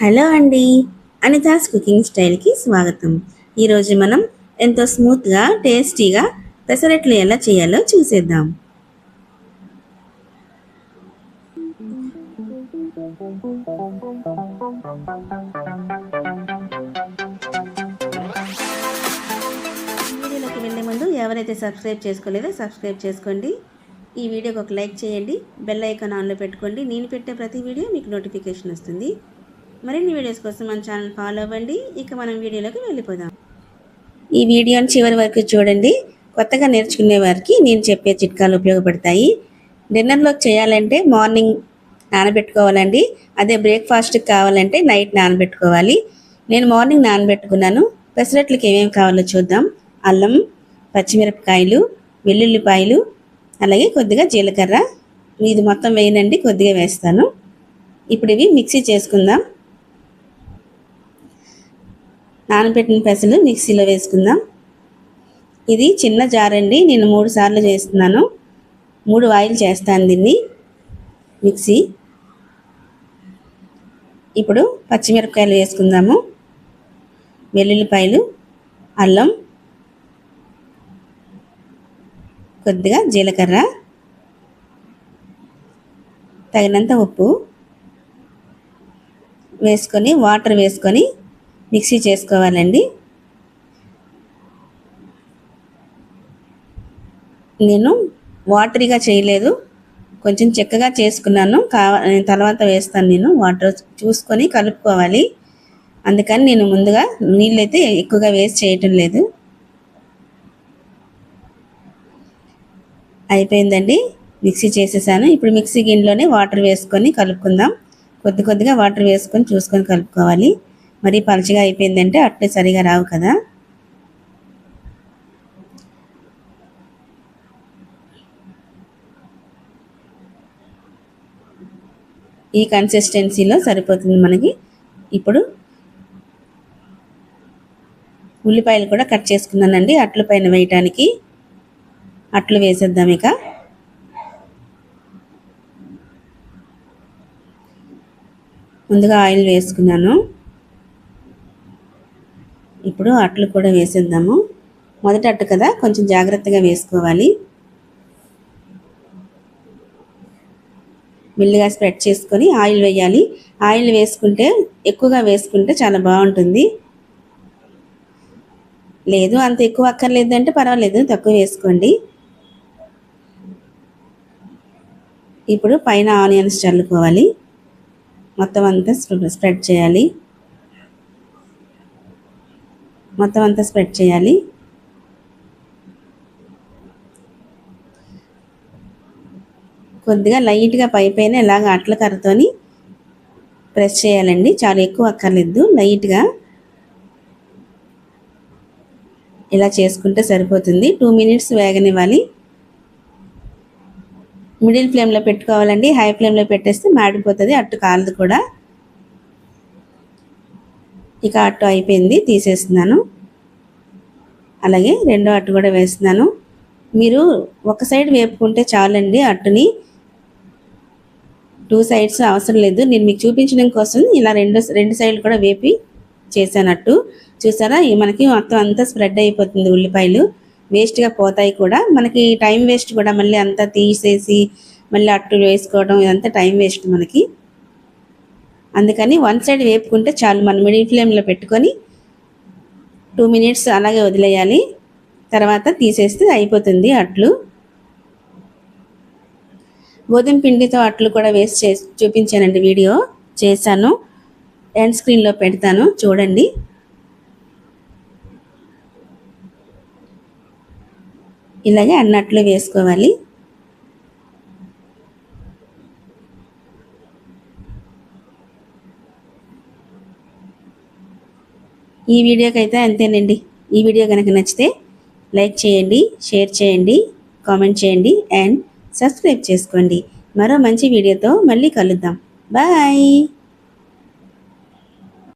Hello అండి. Anita's cooking స్టైల్కి స్వాగతం. ఈరోజు మనం ఎంతో స్మూత్గా టేస్టీగా పెసరెట్లు ఎలా చేయాలో చూసేద్దాం. వీడియోలోకి వెళ్ళే ముందు ఎవరైతే సబ్స్క్రైబ్ చేసుకోలేదో సబ్స్క్రైబ్ చేసుకోండి. ఈ వీడియోకి ఒక లైక్ చేయండి. బెల్ ఐకాన్ ఆన్లో పెట్టుకోండి. నేను పెట్టే ప్రతి వీడియో మీకు నోటిఫికేషన్ వస్తుంది. మరిన్ని వీడియోస్ కోసం మన ఛానల్ ఫాలో అవ్వండి. ఇక మనం వీడియోలోకి వెళ్ళిపోదాం. ఈ వీడియోని చివరి వరకు చూడండి. కొత్తగా నేర్చుకునే వారికి నేను చెప్పే చిట్కాలు ఉపయోగపడతాయి. డిన్నర్లోకి చేయాలంటే మార్నింగ్ నానబెట్టుకోవాలండి. అదే బ్రేక్ఫాస్ట్కి కావాలంటే నైట్ నానబెట్టుకోవాలి. నేను మార్నింగ్ నానబెట్టుకున్నాను. పెసరట్లకి ఏమేమి కావాలో చూద్దాం. అల్లం పచ్చిమిరపకాయలు వెల్లుల్లిపాయలు అలాగే కొద్దిగా జీలకర్ర. ఇది మొత్తం వేయనండి కొద్దిగా వేస్తాను. ఇప్పుడు ఇవి మిక్సీ చేసుకుందాం. నానబెట్టిన పెసలు మిక్సీలో వేసుకుందాం. ఇది చిన్న జార్ అండి నేను మూడు సార్లు చేస్తున్నాను. మూడు ఆయిల్ చేస్తాను దీన్ని. మిక్సీ. ఇప్పుడు పచ్చిమిరపకాయలు వేసుకుందాము. వెల్లుల్లిపాయలు అల్లం కొద్దిగా జీలకర్ర తగినంత ఉప్పు వేసుకొని వాటర్ వేసుకొని మిక్సీ చేసుకోవాలండి. నేను వాటరీగా చేయలేదు. కొంచెం చెక్కగా చేసుకున్నాను. కావ తర్వాత వేస్తాను నేను వాటర్ చూసుకొని కలుపుకోవాలి. అందుకని నేను ముందుగా నీళ్ళైతే ఎక్కువగా వేస్ట్ చేయటం లేదు. అయిపోయిందండి. మిక్సీ చేసేసాను. ఇప్పుడు మిక్సీ గిన్నెలోనే వాటర్ వేసుకొని కలుపుకుందాం. కొద్ది కొద్దిగా వాటర్ వేసుకొని చూసుకొని కలుపుకోవాలి. మరీ పలచగా అయిపోయిందంటే అట్లే సరిగా రావు కదా. ఈ కన్సిస్టెన్సీలో సరిపోతుంది మనకి. ఇప్పుడు ఉల్లిపాయలు కూడా కట్ చేసుకున్నానండి. అట్లు పైన వేయటానికి అట్లు వేసేద్దాం ఇక. ముందుగా ఆయిల్ వేసుకున్నాను. ఇప్పుడు అట్లు కూడా వేసేద్దాము. మొదటి అట్టు కదా కొంచెం జాగ్రత్తగా వేసుకోవాలి. మెల్లిగా స్ప్రెడ్ చేసుకొని ఆయిల్ వేయాలి. ఆయిల్ వేసుకుంటే ఎక్కువగా వేసుకుంటే చాలా బాగుంటుంది. లేదు అంత ఎక్కువ అక్కర్లేదు అంటే పర్వాలేదు తక్కువ వేసుకోండి. ఇప్పుడు పైన ఆనియన్స్ చల్లుకోవాలి. మొత్తం అంతా స్ప్రెడ్ చేయాలి. మొత్తం అంతా స్ప్రెడ్ చేయాలి. కొద్దిగా లైట్గా పై పైన ఇలాగ అట్ల కర్రతోని ప్రెస్ చేయాలండి. చాలా ఎక్కువ అక్కర్లేదు. లైట్గా ఇలా చేసుకుంటే సరిపోతుంది. టూ మినిట్స్ వేగనివ్వాలి. మిడిల్ ఫ్లేమ్లో పెట్టుకోవాలండి. హై ఫ్లేమ్లో పెట్టేస్తే మాడిపోతుంది. అట్టు కాలదు కూడా. ఇక అట్టు అయిపోయింది తీసేస్తున్నాను. అలాగే రెండో అట్టు కూడా వేస్తున్నాను. మీరు ఒక సైడ్ వేపుకుంటే చాలండి అట్టుని. టూ సైడ్స్ అవసరం లేదు. నేను మీకు చూపించడం కోసం ఇలా రెండు రెండు సైడ్లు కూడా వేపి చేశానట్టు చూసారా? మనకి మొత్తం అంతా స్ప్రెడ్ అయిపోతుంది ఉల్లిపాయలు. వేస్ట్గా పోతాయి కూడా. మనకి టైం వేస్ట్ కూడా మళ్ళీ అంతా తీసేసి మళ్ళీ అట్టు వేసుకోవడం ఇదంతా టైం వేస్ట్ మనకి. అందుకని వన్ సైడ్ వేపుకుంటే చాలు. మనం మిడిల్ ఫ్లేమ్లో పెట్టుకొని టూ మినిట్స్ అలాగే వదిలేయాలి. తర్వాత తీసేస్తే అయిపోతుంది అట్లు. గోధుమ పిండితో అట్లు కూడా వేసి చే చూపించానండి వీడియో. చేశాను. ఎండ్ స్క్రీన్లో పెడతాను. చూడండి. ఇలాగే అన్నట్లు వేసుకోవాలి. ఈ వీడియోకి అయితే అంతేనండి. ఈ వీడియో కనుక నచ్చితే లైక్ చేయండి షేర్ చేయండి కామెంట్ చేయండి అండ్ సబ్స్క్రైబ్ చేసుకోండి. మరో మంచి వీడియోతో మళ్ళీ కలుద్దాం. బాయ్!